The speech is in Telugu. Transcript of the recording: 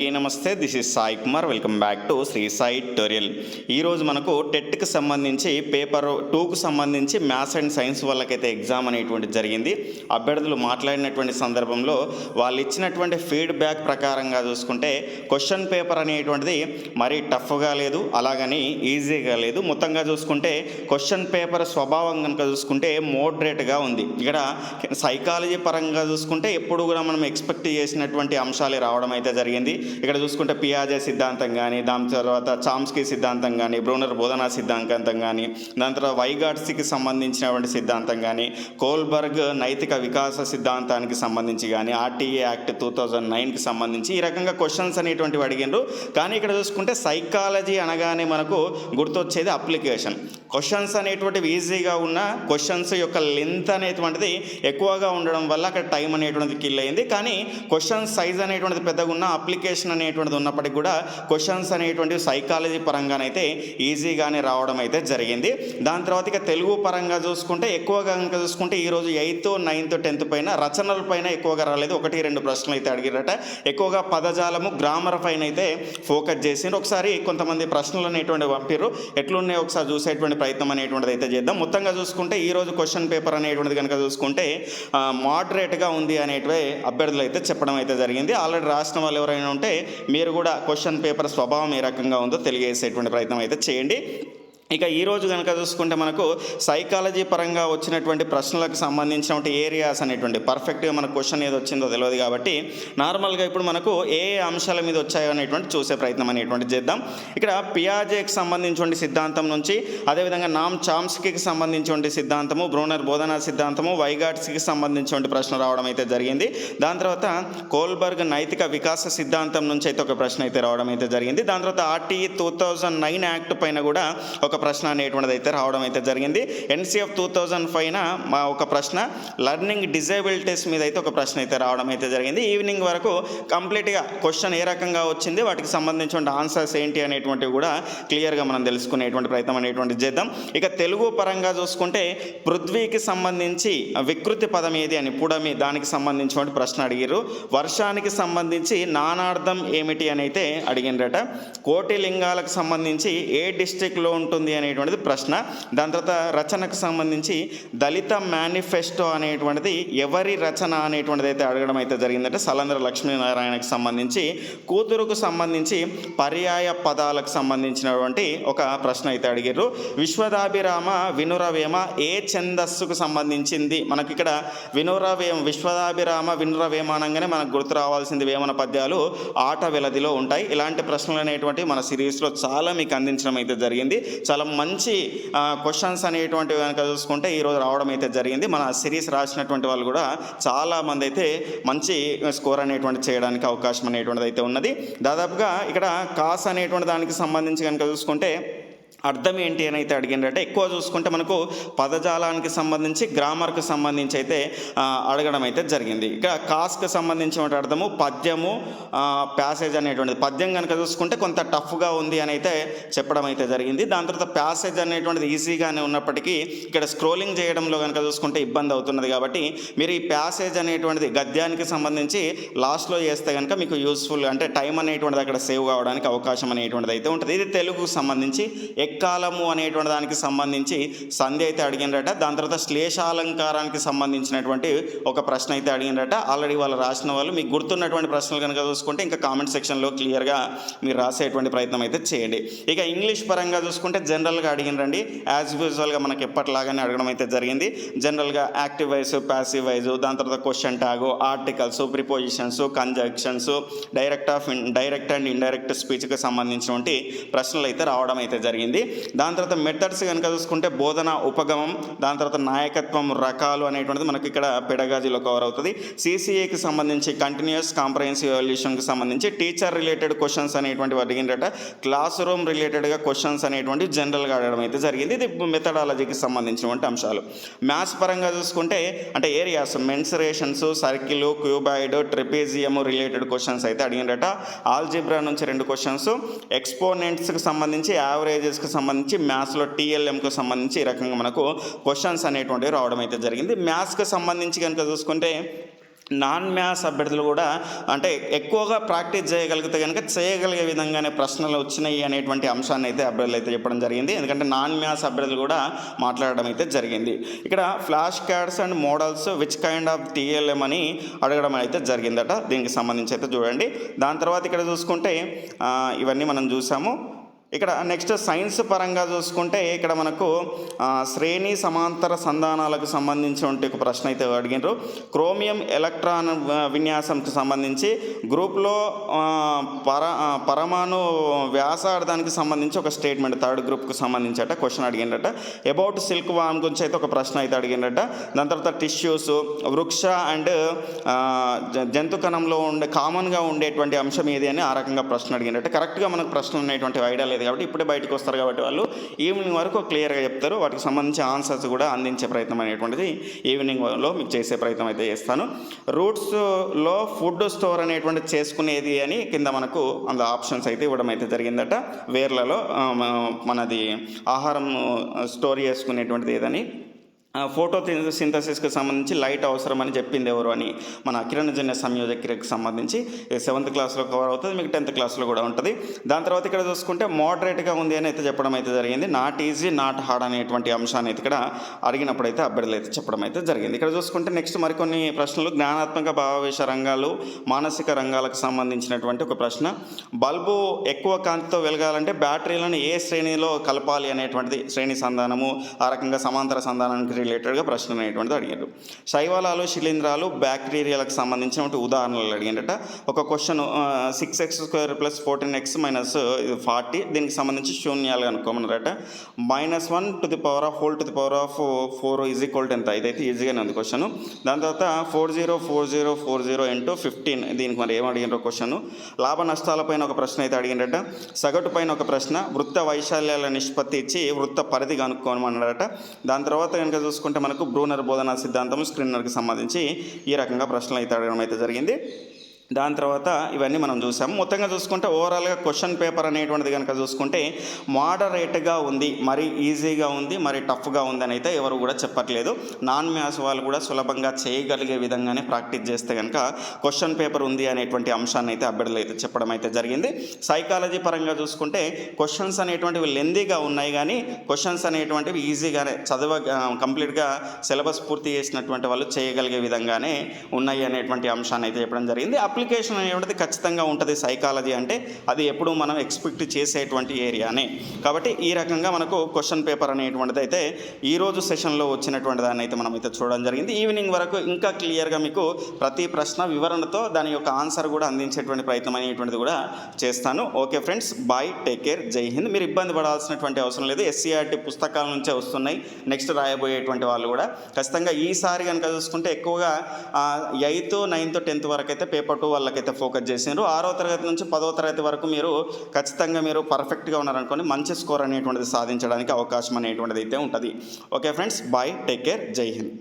అందరికీ నమస్తే. This is Sai Kumar welcome back to Shri Sai tutorial ఈరోజు మనకు టెట్కి సంబంధించి పేపర్ టూకు సంబంధించి మ్యాథ్స్ అండ్ సైన్స్ వాళ్ళకైతే ఎగ్జామ్ అనేటువంటి జరిగింది. అభ్యర్థులు మాట్లాడినటువంటి సందర్భంలో వాళ్ళు ఇచ్చినటువంటి ఫీడ్బ్యాక్ ప్రకారంగా చూసుకుంటే క్వశ్చన్ పేపర్ అనేటువంటిది మరీ టఫ్గా లేదు అలాగని ఈజీగా లేదు. మొత్తంగా చూసుకుంటే క్వశ్చన్ పేపర్ స్వభావం కనుక చూసుకుంటే మోడరేట్గా ఉంది. ఇక్కడ సైకాలజీ పరంగా చూసుకుంటే ఎప్పుడు కూడా మనం ఎక్స్పెక్ట్ చేసినటువంటి అంశాలే రావడం అయితే జరిగింది. ఇక్కడ చూసుకుంటే పియాజే సిద్ధాంతం కానీ దాని తర్వాత చామ్స్కీ సిద్ధాంతం కానీ బ్రూనర్ బోధనా సిద్ధాంతం కానీ దాని తర్వాత వైగాట్స్కి సంబంధించినటువంటి సిద్ధాంతం కానీ కోల్బర్గ్ నైతిక వికాస సిద్ధాంతానికి సంబంధించి కానీ ఆర్టీఏ యాక్ట్ టూ థౌజండ్ నైన్కి సంబంధించి ఈ రకంగా క్వశ్చన్స్ అనేటువంటివి అడిగిండ్రు. కానీ ఇక్కడ చూసుకుంటే సైకాలజీ అనగానే మనకు గుర్తొచ్చేది అప్లికేషన్. క్వశ్చన్స్ అనేటువంటివి ఈజీగా ఉన్న క్వశ్చన్స్ యొక్క లెంత్ అనేటువంటిది ఎక్కువగా ఉండడం వల్ల అక్కడ టైం అనేటువంటిది కిల్ అయింది. కానీ క్వశ్చన్ సైజ్ అనేటువంటిది పెద్దగా ఉన్న అప్లికేషన్ అనేటువంటిది ఉన్నప్పటికీ కూడా క్వశ్చన్స్ అనేటువంటివి సైకాలజీ పరంగానైతే ఈజీగానే రావడం అయితే జరిగింది. దాని తర్వాత ఇక తెలుగు పరంగా చూసుకుంటే ఎక్కువగా కనుక చూసుకుంటే ఈరోజు ఎయిత్ నైన్త్ టెన్త్ పైన రచనల పైన ఎక్కువగా రాలేదు. ఒకటి రెండు ప్రశ్నలు అయితే అడిగారట. ఎక్కువగా పదజాలము గ్రామర్ పైన అయితే ఫోకస్ చేసిండ్రు. ఒకసారి కొంతమంది ప్రశ్నలు అనేటువంటి పంపిర్రు. ఎట్లున్నాయో ఒకసారి చూసేటువంటి ప్రయత్నం అనేటువంటిది అయితే చేద్దాం. మొత్తంగా చూసుకుంటే ఈ రోజు క్వశ్చన్ పేపర్ అనేటువంటిది కనుక చూసుకుంటే మోడరేట్గా ఉంది అనేటివి అభ్యర్థులు అయితే చెప్పడం అయితే జరిగింది. ఆల్రెడీ రాసిన వాళ్ళు ఎవరైనా ఉంటే మీరు కూడా క్వశ్చన్ పేపర్ స్వభావం ఏ రకంగా ఉందో తెలియజేసేటువంటి ప్రయత్నం అయితే చేయండి. ఇక ఈరోజు కనుక చూసుకుంటే మనకు సైకాలజీ పరంగా వచ్చినటువంటి ప్రశ్నలకు సంబంధించినటువంటి ఏరియాస్ అనేటువంటి పర్ఫెక్ట్గా మన క్వశ్చన్ ఏది వచ్చిందో తెలియదు కాబట్టి నార్మల్గా ఇప్పుడు మనకు ఏ అంశాల మీద వచ్చాయో అనేటువంటి చూసే ప్రయత్నం అనేటువంటి చేద్దాం. ఇక్కడ పియాజేకి సంబంధించినటువంటి సిద్ధాంతం నుంచి అదేవిధంగా నామ్ చామ్స్కీకి సంబంధించినటువంటి సిద్ధాంతము బ్రోనర్ బోధనా సిద్ధాంతము వైగాట్స్కి సంబంధించినటువంటి ప్రశ్న రావడం అయితే జరిగింది. దాని తర్వాత కోల్బర్గ్ నైతిక వికాస సిద్ధాంతం నుంచి అయితే ఒక ప్రశ్న అయితే రావడం అయితే జరిగింది. దాని తర్వాత RTE two thousand nine act పైన కూడా ఒక ప్రశ్న అనేటువంటిది అయితే రావడం అయితే జరిగింది. ఎన్సీఎఫ్ టూ థౌజండ్ పైన మా ఒక ప్రశ్న. లర్నింగ్ డిజేబిలిటీస్ మీద అయితే ఒక ప్రశ్న అయితే రావడం అయితే జరిగింది. ఈవినింగ్ వరకు కంప్లీట్గా క్వశ్చన్ ఏ రకంగా వచ్చింది వాటికి సంబంధించిన ఆన్సర్స్ ఏంటి అనేటువంటివి కూడా క్లియర్గా మనం తెలుసుకునేటువంటి ప్రయత్నం అనేటువంటిది చేద్దాం. ఇక తెలుగు పరంగా చూసుకుంటే పృథ్వీకి సంబంధించి వికృతి పదం ఏది అని పుడమి దానికి సంబంధించినటువంటి ప్రశ్న అడిగారు వర్షానికి సంబంధించి నానార్థం ఏమిటి అని అయితే అడిగినరట. కోటి లింగాలకు సంబంధించి ఏ డిస్టిక్లో ఉంటుంది? అనేటువంటిది ప్రశ్న. దాని తర్వాత రచనకు సంబంధించి దళిత మేనిఫెస్టో అనేటువంటిది ఎవరి రచన అనేటువంటిది అయితే అడగడం అయితే జరిగిందంటే సలంద్ర లక్ష్మీనారాయణకు సంబంధించి కూతురుకు సంబంధించి పర్యాయ పదాలకు సంబంధించినటువంటి ఒక ప్రశ్న అయితే అడిగారు విశ్వదాభిరామ వినురవేమ ఏ ఛందస్సుకు సంబంధించింది? మనకి ఇక్కడ వినురవేమ విశ్వదాభిరామ వినురవేమ అనగానే మనకు గుర్తు రావాల్సింది వేమన పద్యాలు ఆట విలదిలో ఉంటాయి. ఇలాంటి ప్రశ్నలు అనేటువంటి మన సిరీస్లో చాలా మీకు అందించడం అయితే జరిగింది. చాలా మంచి క్వశ్చన్స్ అనేటువంటివి కనుక చూసుకుంటే ఈరోజు రావడం అయితే జరిగింది. మన సిరీస్ రాసినటువంటి వాళ్ళు కూడా చాలా మంది అయితే మంచి స్కోర్ అనేటువంటి చేయడానికి అవకాశం అనేటువంటిది అయితే ఉన్నది. దాదాపుగా ఇక్కడ కాస్ అనేటువంటి దానికి సంబంధించి కనుక చూసుకుంటే అర్థం ఏంటి అని అయితే అడిగిందంటే ఎక్కువ చూసుకుంటే మనకు పదజాలానికి సంబంధించి గ్రామర్కి సంబంధించి అయితే అడగడం అయితే జరిగింది. ఇక కాస్కి సంబంధించిన అర్థము పద్యము ప్యాసేజ్ అనేటువంటిది. పద్యం కనుక చూసుకుంటే కొంత టఫ్గా ఉంది అని అయితే చెప్పడం అయితే జరిగింది. దాని తర్వాత ప్యాసేజ్ అనేటువంటిది ఈజీగానే ఉన్నప్పటికీ ఇక్కడ స్క్రోలింగ్ చేయడంలో కనుక చూసుకుంటే ఇబ్బంది అవుతున్నది కాబట్టి మీరు ఈ ప్యాసేజ్ అనేటువంటిది గద్యానికి సంబంధించి లాస్ట్లో చేస్తే కనుక మీకు యూస్ఫుల్ అంటే టైం అనేటువంటిది అక్కడ సేవ్ కావడానికి అవకాశం అనేటువంటిది అయితే ఉంటుంది. ఇది తెలుగుకు సంబంధించి ఎక్కాలము అనేటువంటి దానికి సంబంధించి సంధి అయితే అడిగినరట. దాని తర్వాత శ్లేషాలంకారానికి సంబంధించినటువంటి ఒక ప్రశ్న అయితే అడిగినరట. ఆల్రెడీ వాళ్ళు రాసిన వాళ్ళు మీకు గుర్తున్నటువంటి ప్రశ్నలు కనుక చూసుకుంటే ఇంకా కామెంట్ సెక్షన్లో క్లియర్గా మీరు రాసేటువంటి ప్రయత్నం అయితే చేయండి. ఇక ఇంగ్లీష్ పరంగా చూసుకుంటే జనరల్గా అడిగినరండి. యాజ్ యూజువల్గా మనకి ఎప్పటిలాగానే అడగడం అయితే జరిగింది. జనరల్గా యాక్టివ్ వైజ్ ప్యాసివ్ వైజ్ దాని తర్వాత question tag articles prepositions conjunctions direct of direct and indirect స్పీచ్కి సంబంధించినటువంటి ప్రశ్నలు అయితే రావడం అయితే జరిగింది. దాని తర్వాత మెథడ్స్ కనుక చూసుకుంటే బోధన ఉపగమం దాని తర్వాత నాయకత్వం రకాలు అనేటువంటిది మనకి ఇక్కడ పెడగాజీలో కవర్ అవుతుంది. సిసిఏకి సంబంధించి కంటిన్యూస్ కాంప్రహెన్సివ్ ఎవల్యూషన్కి సంబంధించి టీచర్ రిలేటెడ్ క్వశ్చన్స్ అనేటువంటివి అడిగినట క్లాస్ రూమ్ రిలేటెడ్గా క్వశ్చన్స్ అనేటువంటివి జనరల్గా అడగడం అయితే జరిగింది. ఇది మెథడాలజీకి సంబంధించినటువంటి అంశాలు. మ్యాథ్స్ పరంగా చూసుకుంటే అంటే areas mensurations circle cuboid trapezium related questions అయితే అడిగినట ఆల్జిబ్రా నుంచి రెండు క్వశ్చన్స్ ఎక్స్పోనెంట్స్కి సంబంధించి యావరేజెస్కి సంబంధించి మ్యాథ్స్లో టీఎల్ఎంకు సంబంధించి ఈ రకంగా మనకు క్వశ్చన్స్ అనేటువంటివి రావడం అయితే జరిగింది. మ్యాథ్స్కి సంబంధించి కనుక చూసుకుంటే నాన్ మ్యాథ్స్ అభ్యర్థులు కూడా అంటే ఎక్కువగా ప్రాక్టీస్ చేయగలిగితే కనుక చేయగలిగే విధంగానే ప్రశ్నలు వచ్చినాయి అనేటువంటి అంశాన్ని అయితే అభ్యర్థులు అయితే చెప్పడం జరిగింది. ఎందుకంటే నాన్ మ్యాథ్స్ అభ్యర్థులు కూడా మాట్లాడడం అయితే జరిగింది. ఇక్కడ flash cards and models which kind of TLM అని అడగడం అయితే జరిగిందట. దీనికి సంబంధించి అయితే చూడండి. దాని తర్వాత ఇక్కడ చూసుకుంటే ఇవన్నీ మనం చూసాము. ఇక్కడ నెక్స్ట్ సైన్స్ పరంగా చూసుకుంటే ఇక్కడ మనకు శ్రేణి సమాంతర సంధానాలకు సంబంధించిన ఒక ప్రశ్న అయితే అడిగినారు. క్రోమియం ఎలక్ట్రాన్ విన్యాసంకి సంబంధించి గ్రూప్లో పర పరమాణు వ్యాసార్థానికి సంబంధించి ఒక స్టేట్మెంట్ థర్డ్ గ్రూప్కి సంబంధించి అట క్వశ్చన్ అడిగిండట అబౌట్ సిల్క్ వామ్ గురించి అయితే ఒక ప్రశ్న అయితే అడిగిండట దాని తర్వాత టిష్యూస్ వృక్ష అండ్ జంతు కణంలో ఉండే కామన్గా ఉండేటువంటి అంశం ఏది అని ఆ రకంగా ప్రశ్న అడిగిండట కరెక్ట్గా మనకు ప్రశ్న అనేటువంటి ఐడియా లేదు కాబట్టి ఇప్పుడే బయటకు వస్తారు కాబట్టి వాళ్ళు ఈవినింగ్ వరకు క్లియర్గా చెప్తారు. వాటికి సంబంధించి ఆన్సర్స్ కూడా అందించే ప్రయత్నం అనేటువంటిది ఈవినింగ్లో మీకు చేసే ప్రయత్నం అయితే చేస్తాను. రూట్స్లో ఫుడ్ స్టోర్ అనేటువంటి చేసుకునేది అని కింద మనకు అందులో ఆప్షన్స్ అయితే ఇవ్వడం అయితే జరిగిందట. వేర్లలో మనది ఆహారం స్టోర్ చేసుకునేటువంటిది ఏదని ఫోటో సింథసిస్కి సంబంధించి లైట్ అవసరం అని చెప్పింది ఎవరు అని మన కిరణజన్య సంయోజక్రియకి సంబంధించి సెవెంత్ క్లాస్లో కవర్ అవుతుంది మీకు టెన్త్ క్లాస్లో కూడా ఉంటుంది. దాని తర్వాత ఇక్కడ చూసుకుంటే మోడరేట్గా ఉంది అని అయితే చెప్పడం అయితే జరిగింది. నాట్ ఈజీ నాట్ హార్డ్ అనేటువంటి అంశాన్ని అయితే ఇక్కడ అడిగినప్పుడు అయితే అభ్యర్థులు అయితే చెప్పడం అయితే జరిగింది. ఇక్కడ చూసుకుంటే నెక్స్ట్ మరికొన్ని ప్రశ్నలు. జ్ఞానాత్మక భావవేశ రంగాలు మానసిక రంగాలకు సంబంధించినటువంటి ఒక ప్రశ్న. బల్బు ఎక్కువ కాంతితో వెలగాలంటే బ్యాటరీలను ఏ శ్రేణిలో కలపాలి అనేటువంటిది శ్రేణి సంధానము ఆ రకంగా సమాంతర సంధానానికి రిలేటెడ్గా ప్రశ్న అనేటువంటిది అడిగారు. శైవాలాలు శిలీంధ్రాలు బ్యాక్టీరియాలకు సంబంధించినటువంటి ఉదాహరణలు అడిగిందట. ఒక question six X square plus fourteen X minus forty దీనికి సంబంధించి శూన్యాలు అనుకోమన్నారట minus one to the power of whole to the power of four is equal to ఎంత? ఇదైతే ఈజీగానే ఉంది క్వశ్చన్ దాని తర్వాత four zero four zero four zero into fifteen దీనికి మరి ఏం అడిగినారో క్వశ్చన్ లాభ నష్టాలపైన ఒక ప్రశ్న అయితే అడిగినట సగటు పైన ఒక ప్రశ్న వృత్త వైశాల్యాల నిష్పత్తి ఇచ్చి వృత్త పరిధి కనుక్కోమన్నారట. దాని తర్వాత కనుక చూసుకుంటే మనకు బ్రూనర్ బోధనా సిద్ధాంతం స్క్రీనర్కి సంబంధించి ఈ రకంగా ప్రశ్నలు అయితే అడగడం అయితే జరిగింది. దాని తర్వాత ఇవన్నీ మనం చూసాం. మొత్తంగా చూసుకుంటే ఓవరాల్గా క్వశ్చన్ పేపర్ అనేటువంటిది కనుక చూసుకుంటే మోడరేట్గా ఉంది మరి ఈజీగా ఉంది మరి టఫ్గా ఉంది అని అయితే ఎవరు కూడా చెప్పట్లేదు. నాన్ మ్యాథ్స్ వాళ్ళు కూడా సులభంగా చేయగలిగే విధంగానే ప్రాక్టీస్ చేస్తే కనుక క్వశ్చన్ పేపర్ ఉంది అనేటువంటి అంశాన్ని అయితే అభ్యర్థులు అయితే చెప్పడం అయితే జరిగింది. సైకాలజీ పరంగా చూసుకుంటే క్వశ్చన్స్ అనేటువంటివి లెందీగా ఉన్నాయి కానీ క్వశ్చన్స్ అనేటువంటివి ఈజీగానే చదవ కంప్లీట్గా సిలబస్ పూర్తి చేసినటువంటి వాళ్ళు చేయగలిగే విధంగానే ఉన్నాయి అనేటువంటి అంశాన్ని అయితే చెప్పడం జరిగింది. అప్లికేషన్ అనేటువంటిది ఖచ్చితంగా ఉంటుంది సైకాలజీ అంటే అది ఎప్పుడు మనం ఎక్స్పెక్ట్ చేసేటువంటి ఏరియానే. కాబట్టి ఈ రకంగా మనకు క్వశ్చన్ పేపర్ అనేటువంటిది అయితే ఈరోజు సెషన్లో వచ్చినటువంటి దాన్ని అయితే మనం అయితే చూడడం జరిగింది. ఈవినింగ్ వరకు ఇంకా క్లియర్గా మీకు ప్రతి ప్రశ్న వివరణతో దాని యొక్క ఆన్సర్ కూడా అందించేటువంటి ప్రయత్నం అనేటువంటిది కూడా చేస్తాను. Okay friends bye take care జై హింద్. మీరు ఇబ్బంది పడాల్సినటువంటి అవసరం లేదు. ఎస్సీఆర్టీ పుస్తకాల నుంచే వస్తున్నాయి. నెక్స్ట్ రాయబోయేటువంటి వాళ్ళు కూడా. ఖచ్చితంగా ఈసారి కనుక చూసుకుంటే ఎక్కువగా ఎయిత్ నైన్త్ టెన్త్ వరకు అయితే పేపర్ టూ వాళ్ళకైతే ఫోకస్ చేసినారు ఆరో తరగతి నుంచి పదో తరగతి వరకు మీరు ఖచ్చితంగా మీరు పర్ఫెక్ట్గా ఉన్నారనుకోండి మంచి స్కోర్ అనేటువంటిది సాధించడానికి అవకాశం అనేటువంటిది అయితే ఉంటుంది. Okay friends bye take care జై హింద్.